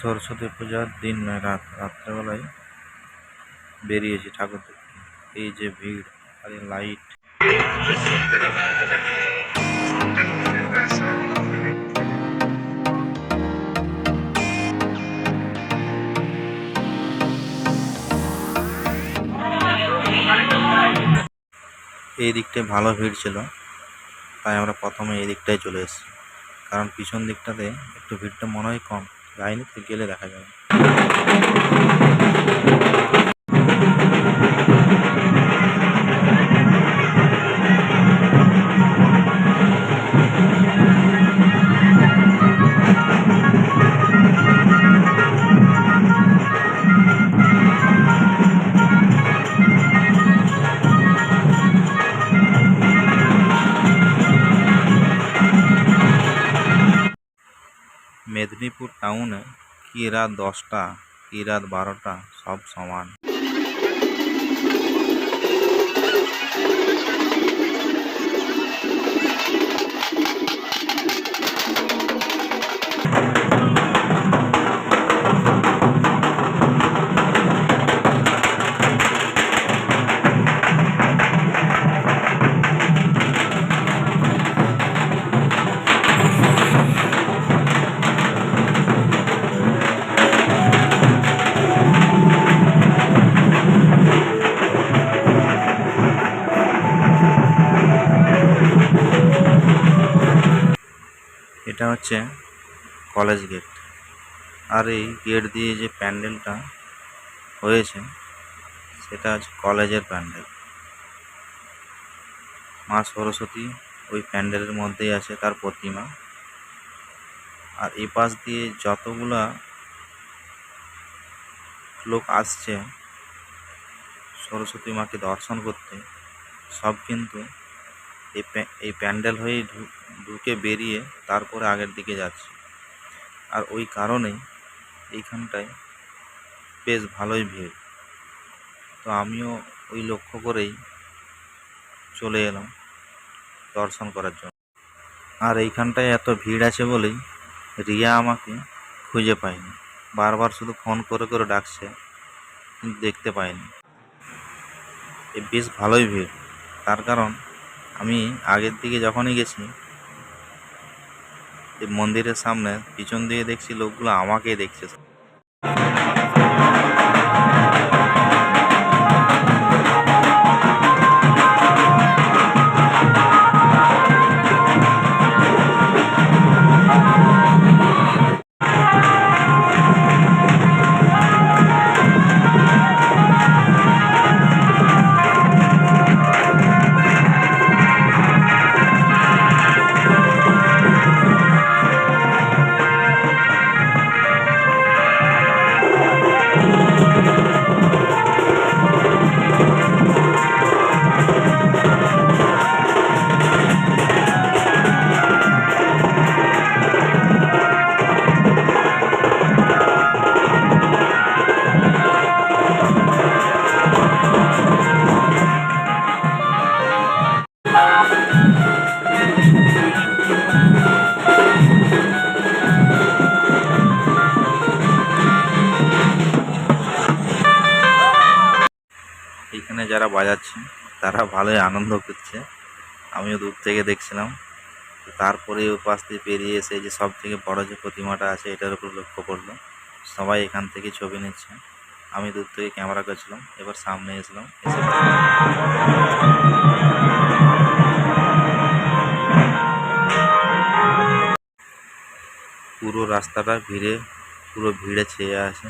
সরস্বতী পূজার দিন নয়, রাত, রাত্রেবেলায় বেরিয়েছি ঠাকুর দেখতে এই যে ভিড়, আর লাইট এই দিকটায় ভালো ভিড় ছিল, তাই আমরা প্রথমে এই দিকটায় চলে এসেছি। কারণ পিছন দিকটাতে একটু ভিড়টা মনে হয় কম। তো গেলে দেখা যাবে। মেদিনীপুর টাউনে কি রাত দশটা কি রাত বারোটা সব সমান। এটা হচ্ছে কলেজ গেট আর এই গেট দিয়ে যে প্যান্ডেলটা হয়েছে, সেটা হচ্ছে কলেজের প্যান্ডেল মা সরস্বতী ওই প্যান্ডেলের মধ্যেই আছে তার প্রতিমা। আর এই পাশ দিয়ে যতগুলা লোক আসছে সরস্বতী মাকে দর্শন করতে, সব কিন্তু এই প্যান্ডেল হয়েই ঢুকে বেরিয়ে তারপরে আগের দিকে যাচ্ছি। আর ওই কারণেই এইখানটায় বেশ ভালোই ভিড়। তো আমিও ওই লক্ষ্য করেই চলে এলাম দর্শন করার জন্য। আর এইখানটায় এত ভিড় আছে বলেই রিয়া আমাকে খুঁজে পায়নি। বারবার শুধু ফোন করে করে ডাকছে, কিন্তু দেখতে পাইনি বেশ ভালোই ভিড়। তার কারণ আমি আগের দিকে যখনই গেছি এই মন্দিরের সামনে পিছন দিয়ে দেখছি লোকগুলো আমাকে দেখছে। যারা বাজাচ্ছে তারা ভালোই আনন্দ করছে। আমিও দূর থেকে দেখছিলাম। তারপরে পাশ দিয়ে পেরিয়ে এসে যে সব থেকে বড় যে প্রতিমাটা আছে, এটার উপর লক্ষ্য করল। সবাই এখান থেকে ছবি নিচ্ছে। আমি দূর থেকে ক্যামেরা করছিলাম, এবার সামনে এসলাম, এসে পুরো রাস্তাটা ভিড়ে পুরো ভিড়ে ছেয়ে আছে।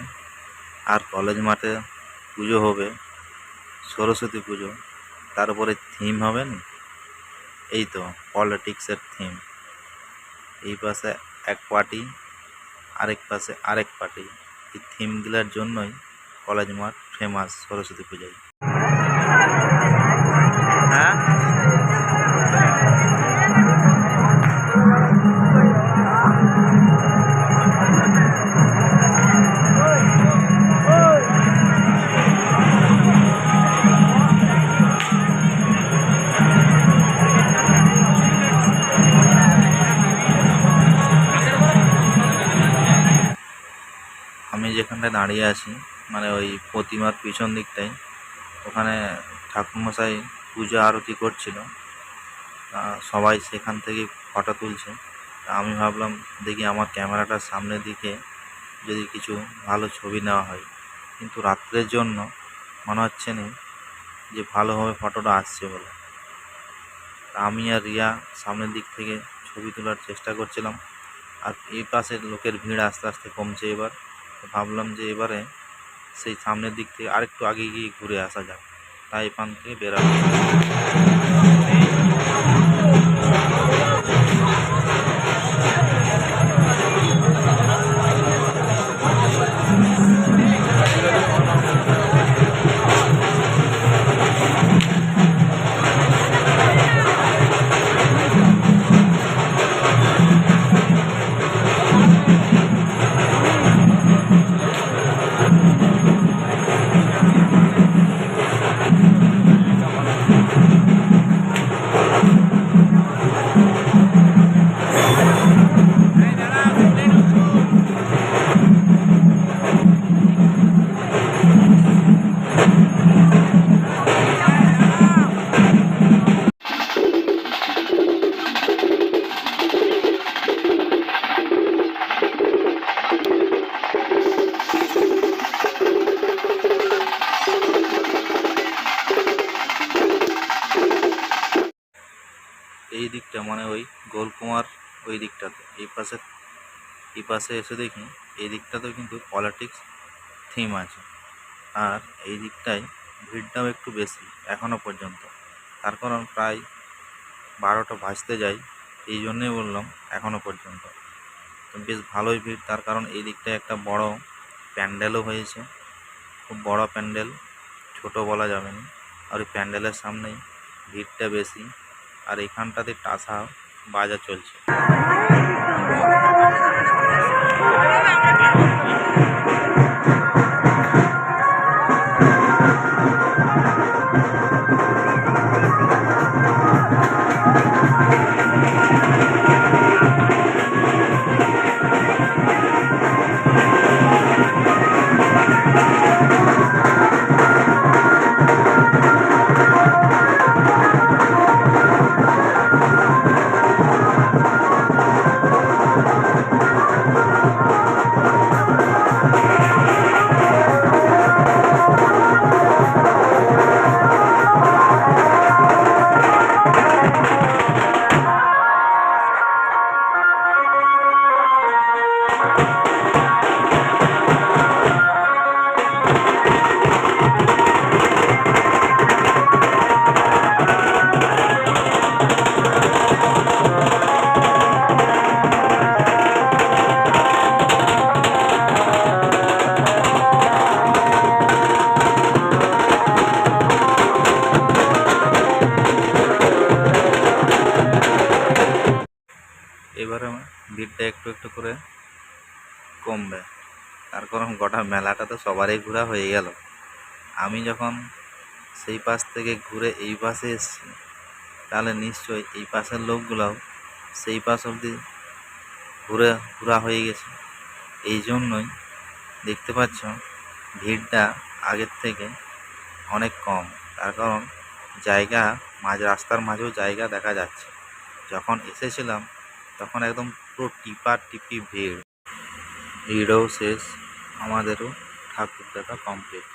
আর কলেজ মাঠে পুজো হবে। সরস্বতী পুজো। তারপরে থিম হবে না? এই তো পলিটিক্সের থিম এই পাশে এক পার্টি আরেক পাশে আরেক পার্টি এই থিমগুলোর জন্যই কলেজ মাঠ ফেমাস সরস্বতী পূজায় যেখানটায় দাঁড়িয়ে আছি মানে ওই প্রতিমার পিছন দিকটায় ওখানে ঠাকুরমশাই পূজা আরতি করছিল। সবাই সেখান থেকে ফটো তুলছে। আমি ভাবলাম, দেখি আমার ক্যামেরাটার সামনের দিকে যদি কিছু ভালো ছবি নেওয়া হয়। কিন্তু রাত্রের জন্য মনে হচ্ছে না যে ভালোভাবে ফটোটা আসছে বলে। আমি আর রিয়া সামনের দিক থেকে ছবি তোলার চেষ্টা করছিলাম। আর এই পাশের লোকের ভিড় আস্তে আস্তে কমছে এবার। ভাবলাম যে এবারে সেই সামনের দিক থেকে আরেকটু আগে গিয়ে ঘুরে আসা যাক। তাই এখান থেকে বেরাবো দিকটা মানে ওই গোলকুমার ওই দিকটাতে। এই পাশে এই পাশে এসে দেখি, এই দিকটাতেও কিন্তু পলিটিক্স থিম আছে। আর এই দিকটায় ভিড়টাও একটু বেশি এখনও পর্যন্ত। তার কারণ প্রায় বারোটা বাজতে যাই এই জন্যই বললাম এখনও পর্যন্ত। তো বেশ ভালোই ভিড়, তার কারণ এই দিকটায় একটা বড় প্যান্ডেলও হয়েছে। খুব বড় প্যান্ডেল, ছোট বলা যাবে না। আর ওই প্যান্ডেলের সামনেই ভিড়টা বেশি। আর এখানটাতে টাসা বাজা চলছে। তার কারণ গোটা মেলাটা তো সবারই ঘোরা হয়ে গেল। আমি যখন সেই পাশ থেকে ঘুরে এই পাশে এসেছি, তাহলে নিশ্চয়ই এই পাশের লোকগুলোও সেই পাশ অবধি ঘুরে, ঘোরা হয়ে গেছে। এই জন্যই দেখতে পাচ্ছ, ভিড়টা আগের থেকে অনেক কম। তার কারণ জায়গা মাঝ, রাস্তার মাঝেও জায়গা দেখা যাচ্ছে। যখন এসেছিলাম, তখন একদম পুরো টিপা টিপি ভিড়। ভিড়ও শেষ। আমাদেরও ঠাকুর দেখা কমপ্লিট